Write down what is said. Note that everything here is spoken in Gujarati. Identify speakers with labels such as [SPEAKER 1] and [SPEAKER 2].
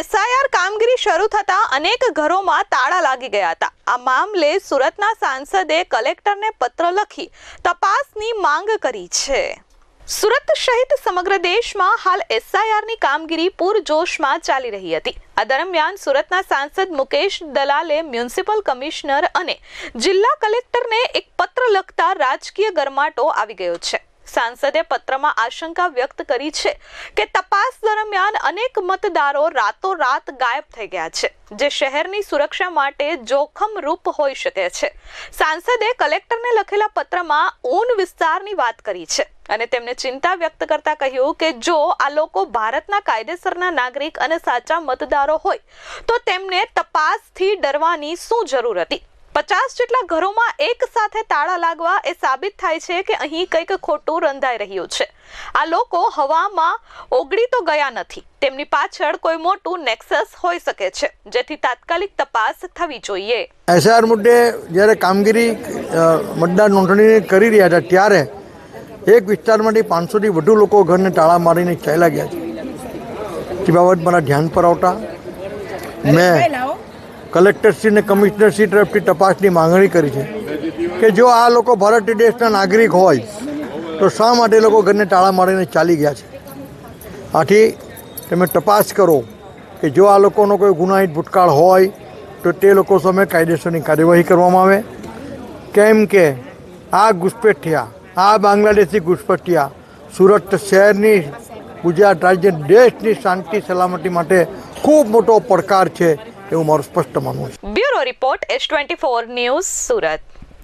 [SPEAKER 1] એસઆઈઆર કામગીરી શરૂ થતા અનેક ઘરોમાં તાળા લાગી ગયા હતા. આ મામલે સુરતના સાંસદે કલેક્ટરને પત્ર લખી તપાસની માંગ કરી છે. સુરત સહિત સમગ્ર દેશમાં હાલ એસઆઈઆરની કામગીરી પૂરજોશમાં ચાલી રહી હતી. આ દરમિયાન સુરતના સાંસદ મુકેશ દલાલે મ્યુનિસિપલ કમિશનર અને જિલ્લા કલેક્ટરને એક પત્ર લખતા રાજકીય ગરમાટો આવી ગયો છે. સાંસદે પત્રમાં આશંકા વ્યક્ત કરી છે કે તપાસ દરમિયાન અનેક મતદારો રાતોરાત ગાયબ થઈ ગયા છે, જે શહેરની સુરક્ષા માટે જોખમરૂપ હોઈ શકે છે. સાંસદે કલેક્ટરને લખેલા પત્રમાં ઊન વિસ્તારની વાત કરી છે અને તેમણે ચિંતા વ્યક્ત કરતા કહ્યું કે જો આ લોકો ભારતના કાયદેસરના નાગરિક અને સાચા મતદારો હોય, તો તેમને તપાસથી ડરવાની શું જરૂર હતી? પચાસ જેટલા ઘરોમાં એક સાથે તાળા લાગવા એ સાબિત થાય છે કે અહીં કંઈક ખોટું રંધાઈ રહ્યું છે. આ લોકો હવામાં ઓગળી તો ગયા નથી. તેમની પાછળ કોઈ મોટું નેક્સસ હોઈ શકે છે જેથી તાત્કાલિક તપાસ થવી જોઈએ.
[SPEAKER 2] એસઆર મુદ્દે જ્યારે કામગીરી મતદાર નોંધણી કરી રહ્યા હતા ત્યારે એક વિસ્તારમાંથી પાંચસોથી વધુ લોકો ઘરને તાળા મારીને ચાલ્યા ગયા છે. તે બાબત મારા ધ્યાન પર આવતા. મેં કલેક્ટરશ્રી અને કમિશનરશ્રી તરફથી તપાસની માંગણી કરી છે કે જો આ લોકો ભારત દેશના નાગરિક હોય તો શા માટે લોકો ઘરને તાળા મારીને ચાલી ગયા છે? આથી તમે તપાસ કરો કે જો આ લોકોનો કોઈ ગુનાહિત ભૂતકાળ હોય તો તે લોકો સામે કાયદેસરની કાર્યવાહી કરવામાં આવે. કેમ કે આ ઘૂસપેઠિયા, આ બાંગ્લાદેશી ઘૂસપેઠિયા સુરત શહેરની ગુજરાત રાજ્ય દેશની શાંતિ સલામતી માટે ખૂબ મોટો પડકાર છે. એવું મારું સ્પષ્ટ માનવું છે.
[SPEAKER 1] Bureau report S twenty four news Surat.